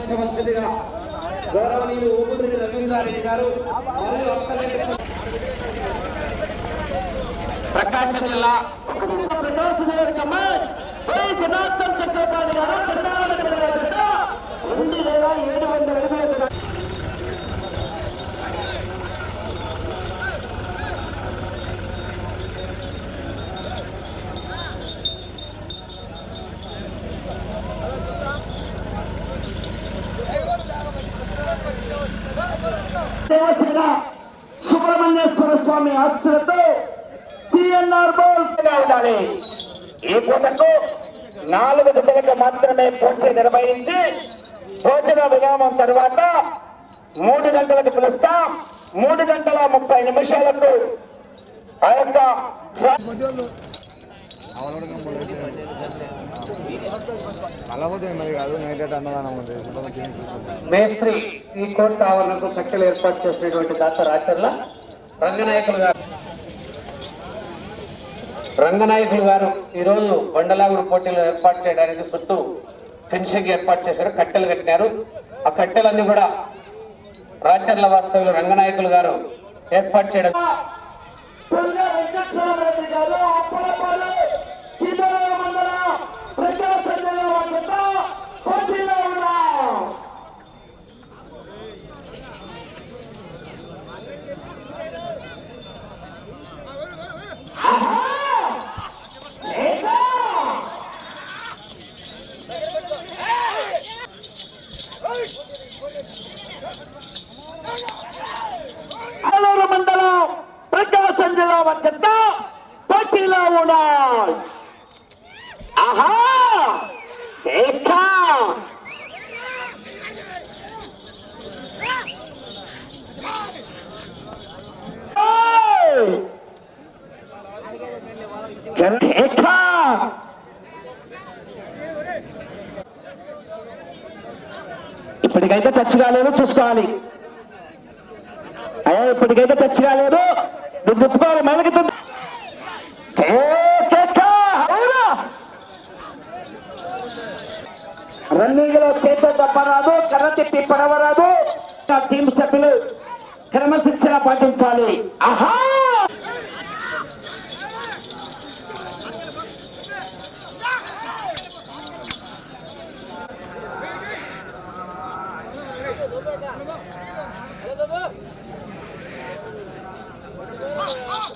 సన్మానించవలసిందిగా గౌరవనీయులు ఊపిరి రవీంద్రారెడ్డి గారు మరియు అక్కలెక్క ప్రకాశం జిల్లా ప్రకాశం దేవసేన సుబ్రహ్మణ్యేశ్వర స్వామి ఆస్తులతో సిఎన్ఆర్ బోల్ ఉండాలి. ఈ పూటకు నాలుగు గంటలకు మాత్రమే పూర్తి నిర్వహించి భోజన విరామం తర్వాత మూడు గంటలకు పిలుస్తాం. మూడు గంటల ముప్పై నిమిషాలకు ఆ యొక్క అలాపోతే మరి కాదు నైట్ అన్నదానం మేస్త్రి ఈ కోర్టు ఆవరణకు కట్టెలు ఏర్పాటు చేసినటువంటి దాత రాచర్ల రంగనాయకులు గారు. రంగనాయకులు గారు ఈరోజు బండలాగుడు పోటీలు ఏర్పాటు చేయడానికి చుట్టూ ఫెన్సింగ్ ఏర్పాటు చేశారు కట్టెలు కట్టినారు. ఆ కట్టెలన్నీ కూడా రాచర్ల వాస్తవులు రంగనాయకులు గారు ఏర్పాటు చేయడం అల్లూరు మండలం ప్రకాశం జిల్లా మధ్యంత పోటీలో ఉన్నాయి. ఆహా! ఏకా! ఏయ్! ఇప్పటికైతే టచ్ కాలేదు చూసుకోవాలి. అయ్యా ఇప్పటికైతే టచ్ కాలేదు. నువ్వు గుర్తుకోవాలి మెలగుతుంది. రన్నింగ్లో చేతో తప్పరాదు కర్ర తిప్పి పడవరాదు. టీం సభ్యులు క్రమశిక్షణ పాటించాలి. ఆహా! ఆహా